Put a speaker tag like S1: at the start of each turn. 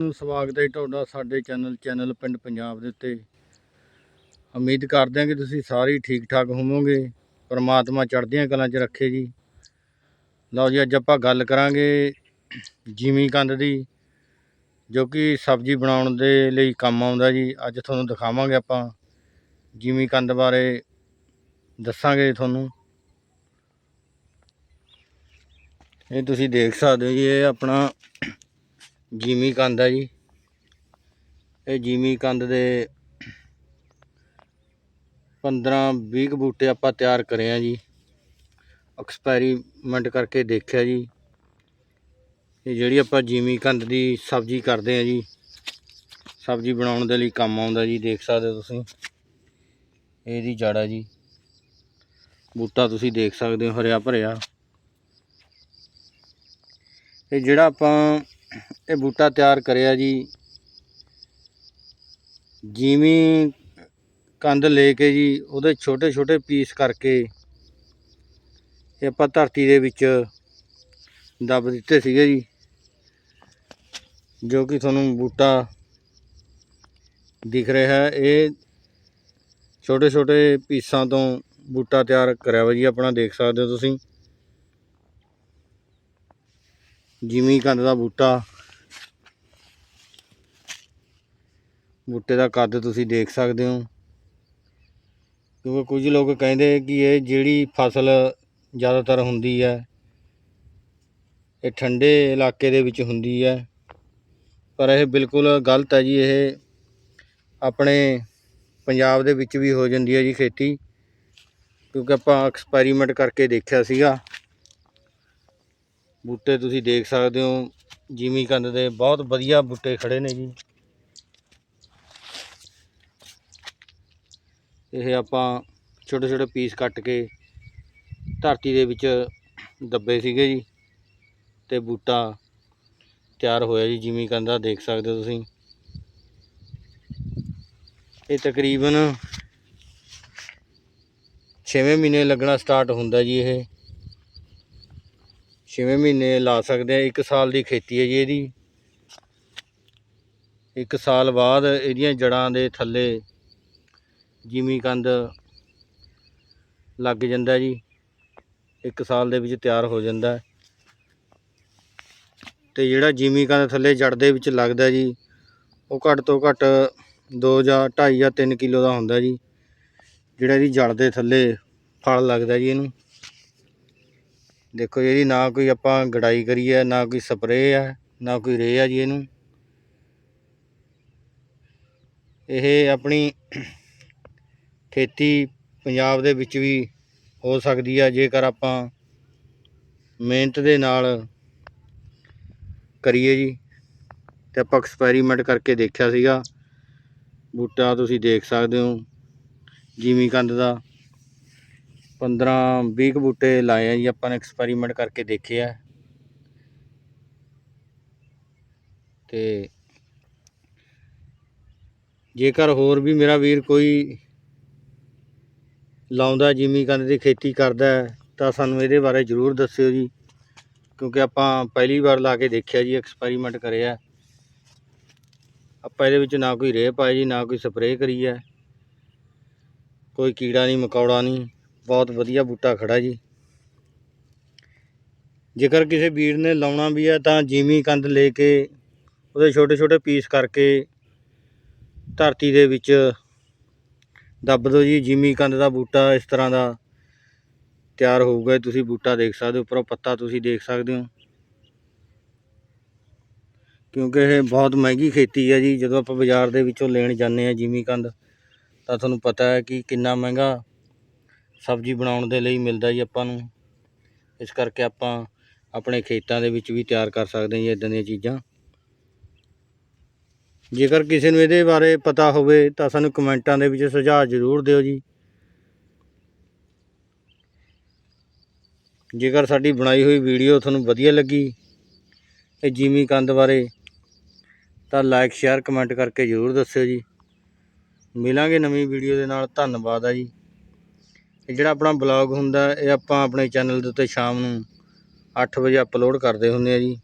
S1: ਸਵਾਗਤ ਹੈ ਜੀ ਤੁਹਾਡਾ ਸਾਡੇ ਚੈਨਲ ਚੈਨਲ ਪਿੰਡ ਪੰਜਾਬ ਦੇ ਉੱਤੇ। ਉਮੀਦ ਕਰਦੇ ਹਾਂ ਕਿ ਤੁਸੀਂ ਸਾਰੇ ਠੀਕ ਠਾਕ ਹੋਵੋਗੇ, ਪਰਮਾਤਮਾ ਚੜ੍ਹਦੀਆਂ ਕਲਾਂ 'ਚ ਰੱਖੇ ਜੀ। ਲਓ ਜੀ, ਅੱਜ ਆਪਾਂ ਗੱਲ ਕਰਾਂਗੇ ਜਿਮੀ ਕੰਦ ਦੀ, ਜੋ ਕਿ ਸਬਜ਼ੀ ਬਣਾਉਣ ਦੇ ਲਈ ਕੰਮ ਆਉਂਦਾ ਜੀ। ਅੱਜ ਤੁਹਾਨੂੰ ਦਿਖਾਵਾਂਗੇ ਆਪਾਂ ਜਿਮੀ ਕੰਦ ਬਾਰੇ, ਦੱਸਾਂਗੇ ਤੁਹਾਨੂੰ। ਇਹ ਤੁਸੀਂ ਦੇਖ ਸਕਦੇ ਹੋ ਜੀ, ਇਹ ਆਪਣਾ ਜੀਮੀ ਕੰਦ ਹੈ ਜੀ। ਇਹ ਜੀਮੀ ਕੰਦ ਦੇ 15 20 ਕੁ ਬੂਟੇ ਆਪਾਂ ਤਿਆਰ ਕਰੇ ਆ ਜੀ। ਐਕਸਪੈਰੀਮੈਂਟ ਕਰਕੇ ਦੇਖਿਆ ਜੀ। ਇਹ ਜਿਹੜੀ ਆਪਾਂ ਜੀਮੀ ਕੰਦ ਦੀ ਸਬਜ਼ੀ ਕਰਦੇ ਆ ਜੀ। ਸਬਜ਼ੀ ਬਣਾਉਣ ਦੇ ਲਈ ਕੰਮ ਆਉਂਦਾ ਜੀ, ਦੇਖ ਸਕਦੇ ਹੋ ਤੁਸੀਂ। ਇਹਦੀ ਜੜ ਹੈ ਜੀ। ਬੂਟਾ ਤੁਸੀਂ ਦੇਖ ਸਕਦੇ ਹੋ, ਹਰਿਆ ਭਰਿਆ। ਇਹ ਜਿਹੜਾ ਆਪਾਂ ਇਹ ਬੂਟਾ ਤਿਆਰ ਕਰਿਆ ਜੀ। ਜਿਵੇਂ ਕੰਦ ਲੈ ਕੇ ਜੀ, ਉਹਦੇ ਛੋਟੇ ਛੋਟੇ ਪੀਸ ਕਰਕੇ ਇਹ ਆਪਾਂ ਧਰਤੀ ਦੇ ਵਿੱਚ ਦੱਬ ਦਿੱਤੇ ਸੀਗੇ ਜੀ, ਜੋ ਕਿ ਤੁਹਾਨੂੰ ਬੂਟਾ ਦਿਖ ਰਿਹਾ। ਹੈ ਇਹ ਛੋਟੇ ਛੋਟੇ ਪੀਸਾਂ ਤੋਂ ਬੂਟਾ ਤਿਆਰ ਕਰਿਆ ਵਾ ਜੀ, ਆਪਣਾ ਦੇਖ ਸਕਦੇ ਹੋ ਤੁਸੀਂ। ਜਿਮੀ ਕੰਦ ਦਾ ਬੂਟਾ। ਬੂਟੇ ਦਾ ਕੱਦ ਤੁਸੀਂ ਦੇਖ ਸਕਦੇ ਹੋ। ਕਿਉਂਕਿ ਕੁਝ ਲੋਕ ਕਹਿੰਦੇ ਕਿ ਇਹ ਜਿਹੜੀ ਫਸਲ ਜ਼ਿਆਦਾਤਰ ਹੁੰਦੀ ਹੈ, ਇਹ ਠੰਡੇ ਇਲਾਕੇ ਦੇ ਵਿੱਚ ਹੁੰਦੀ ਹੈ। ਪਰ ਇਹ ਬਿਲਕੁਲ ਗਲਤ ਹੈ ਜੀ, ਇਹ ਆਪਣੇ ਪੰਜਾਬ ਦੇ ਵਿੱਚ ਵੀ ਹੋ ਜਾਂਦੀ ਹੈ ਜੀ ਖੇਤੀ। ਕਿਉਂਕਿ ਆਪਾਂ ਐਕਸਪੈਰੀਮੈਂਟ ਕਰਕੇ ਦੇਖਿਆ ਸੀਗਾ। ਬੂਟੇ ਤੁਸੀਂ ਦੇਖ ਸਕਦੇ ਹੋ, ਜਿਮੀ ਕੰਦ ਦੇ ਬਹੁਤ ਵਧੀਆ ਬੂਟੇ ਖੜੇ ਨੇ ਜੀ। ਇਹ ਆਪਾਂ ਛੋਟੇ ਛੋਟੇ ਪੀਸ ਕੱਟ ਕੇ ਧਰਤੀ ਦੇ ਵਿੱਚ ਦੱਬੇ ਸੀਗੇ ਜੀ, ਤੇ ਬੂਟਾ ਤਿਆਰ ਹੋਇਆ ਜੀ, ਜਿਮੀ ਕੰਦ ਦਾ ਦੇਖ ਸਕਦੇ ਹੋ ਤੁਸੀਂ। ਇਹ ਤਕਰੀਬਨ 6ਵੇਂ ਮਹੀਨੇ ਲੱਗਣਾ ਸਟਾਰਟ ਹੁੰਦਾ ਜੀ ਇਹ। ਛੇਵੇਂ ਮਹੀਨੇ ਲਾ ਸਕਦੇ ਆ 1 ਸਾਲ ਦੀ ਖੇਤੀ ਹੈ ਜੀ ਇਹਦੀ। 1 ਸਾਲ ਬਾਅਦ ਇਹਦੀਆਂ ਜੜਾਂ ਦੇ ਥੱਲੇ ਜਿਮੀ ਕੰਦ ਲੱਗ ਜਾਂਦਾ ਜੀ। 1 ਸਾਲ ਦੇ ਵਿੱਚ ਤਿਆਰ ਹੋ ਜਾਂਦਾ ਹੈ। ਤੇ ਜਿਹੜਾ ਜਿਮੀ ਕੰਦ ਥੱਲੇ ਜੜ ਦੇ ਵਿੱਚ ਲੱਗਦਾ ਜੀ, ਉਹ ਘੱਟ ਤੋਂ ਘੱਟ 2 ਜਾਂ 2.5 ਜਾਂ 3 ਕਿਲੋ ਦਾ ਹੁੰਦਾ ਜੀ। ਜਿਹੜਾ ਇਹਦੀ ਜੜ ਦੇ ਥੱਲੇ ਫਲ ਲੱਗਦਾ ਜੀ ਇਹਨੂੰ। ਦੇਖੋ ਇਹਦੀ ਨਾ ਕੋਈ ਆਪਾਂ ਗੜਾਈ ਕਰੀ ਹੈ ਨਾ ਕੋਈ ਸਪਰੇਅ ਹੈ ਨਾ ਕੋਈ ਰੇ ਆ ਜੀ ਇਹਨੂੰ। ਇਹ ਆਪਣੀ ਖੇਤੀ ਪੰਜਾਬ ਦੇ ਵਿੱਚ ਵੀ ਹੋ ਸਕਦੀ ਆ, ਜੇਕਰ ਆਪਾਂ ਮਿਹਨਤ ਦੇ ਨਾਲ ਕਰੀਏ ਜੀ। ਤੇ ਆਪਾਂ ਐਕਸਪੈਰੀਮੈਂਟ ਕਰਕੇ ਦੇਖਿਆ ਸੀਗਾ। ਬੂਟਾ ਤੁਸੀਂ ਦੇਖ ਸਕਦੇ ਹੋ ਜਿਮੀ ਕੰਦ ਦਾ। 15 20 ਕੁ ਬੂਟੇ ਲਾਏ ਆ ਜੀ, ਆਪਾਂ ਨੇ ਐਕਸਪੈਰੀਮੈਂਟ ਕਰਕੇ ਦੇਖੇ ਆ। ਤੇ ਜੇਕਰ ਹੋਰ ਵੀ ਮੇਰਾ ਵੀਰ ਕੋਈ ਲਾਉਂਦਾ, ਜਿਮੀ ਕੰਦ ਦੀ ਖੇਤੀ ਕਰਦਾ ਤਾਂ ਸਾਨੂੰ ਇਹਦੇ ਬਾਰੇ ਜ਼ਰੂਰ ਦੱਸਿਓ ਜੀ, ਕਿਉਂਕਿ ਆਪਾਂ ਪਹਿਲੀ ਵਾਰ ਲਾ ਕੇ ਦੇਖਿਆ ਜੀ ਐਕਸਪੈਰੀਮੈਂਟ ਕਰਿਆ ਆਪਾਂ ਇਹਦੇ ਵਿੱਚ ਨਾ ਕੋਈ ਰੇਹ ਪਾਇਆ ਜੀ, ਨਾ ਕੋਈ ਸਪਰੇਅ ਕਰੀ ਹੈ। ਕੋਈ ਕੀੜਾ ਨਹੀਂ, ਮਕੌੜਾ ਨਹੀਂ। ਬਹੁਤ ਵਧੀਆ ਬੂਟਾ ਖੜਾ ਜੀ। ਜੇਕਰ ਕਿਸੇ ਵੀਰ ਨੇ ਲਾਉਣਾ ਵੀ ਹੈ ਤਾਂ ਜਿਮੀ ਕੰਦ ਲੈ ਕੇ ਉਹਦੇ ਛੋਟੇ ਛੋਟੇ ਪੀਸ ਕਰਕੇ ਧਰਤੀ ਦੇ ਵਿੱਚ ਦੱਬ ਦਿਓ ਜੀ। ਜਿਮੀ ਕੰਦ ਦਾ ਬੂਟਾ ਇਸ ਤਰ੍ਹਾਂ ਦਾ ਤਿਆਰ ਹੋਊਗਾ। ਤੁਸੀਂ ਬੂਟਾ ਦੇਖ ਸਕਦੇ ਹੋ, ਉੱਪਰੋਂ ਪੱਤਾ ਤੁਸੀਂ ਦੇਖ ਸਕਦੇ ਹੋ। ਕਿਉਂਕਿ ਇਹ ਬਹੁਤ ਮਹਿੰਗੀ ਖੇਤੀ ਹੈ ਜੀ। ਜਦੋਂ ਆਪਾਂ ਬਾਜ਼ਾਰ ਦੇ ਵਿੱਚੋਂ ਲੈਣ ਜਾਂਦੇ ਆ ਜਿਮੀ ਕੰਦ ਤਾਂ ਤੁਹਾਨੂੰ ਪਤਾ ਹੈ ਕਿ ਕਿੰਨਾ ਮਹਿੰਗਾ ਸਬਜ਼ੀ ਬਣਾਉਣ ਦੇ ਲਈ ਮਿਲਦਾ ਜੀ ਆਪਾਂ ਨੂੰ। ਇਸ ਕਰਕੇ ਆਪਾਂ ਆਪਣੇ ਖੇਤਾਂ ਦੇ ਵਿੱਚ ਵੀ ਤਿਆਰ ਕਰ ਸਕਦੇ ਹਾਂ ਜੀ ਇਦਾਂ ਦੀਆਂ ਚੀਜ਼ਾਂ। ਜੇਕਰ ਕਿਸੇ ਨੂੰ ਇਹਦੇ ਬਾਰੇ ਪਤਾ ਹੋਵੇ ਤਾਂ ਸਾਨੂੰ ਕਮੈਂਟਾਂ ਦੇ ਵਿੱਚ ਸੁਝਾਅ ਜ਼ਰੂਰ ਦਿਓ ਜੀ। ਜੇਕਰ ਸਾਡੀ ਬਣਾਈ ਹੋਈ ਵੀਡੀਓ ਤੁਹਾਨੂੰ ਵਧੀਆ ਲੱਗੀ, ਇਹ ਜਿਮੀ ਕੰਦ ਬਾਰੇ ਤਾਂ ਲਾਈਕ, ਸ਼ੇਅਰ, ਕਮੈਂਟ ਕਰਕੇ ਜ਼ਰੂਰ ਦੱਸਿਓ ਜੀ। ਮਿਲਾਂਗੇ ਨਵੀਂ ਵੀਡੀਓ ਦੇ ਨਾਲ। ਧੰਨਵਾਦ ਆ ਜੀ। ਇਹ ਜਿਹੜਾ ਆਪਣਾ ਬਲੌਗ ਹੁੰਦਾ, ਇਹ ਆਪਾਂ ਆਪਣੇ ਚੈਨਲ ਦੇ ਉੱਤੇ ਸ਼ਾਮ ਨੂੰ ਅੱਠ ਵਜੇ ਅਪਲੋਡ ਕਰਦੇ ਹੁੰਦੇ ਆ ਜੀ।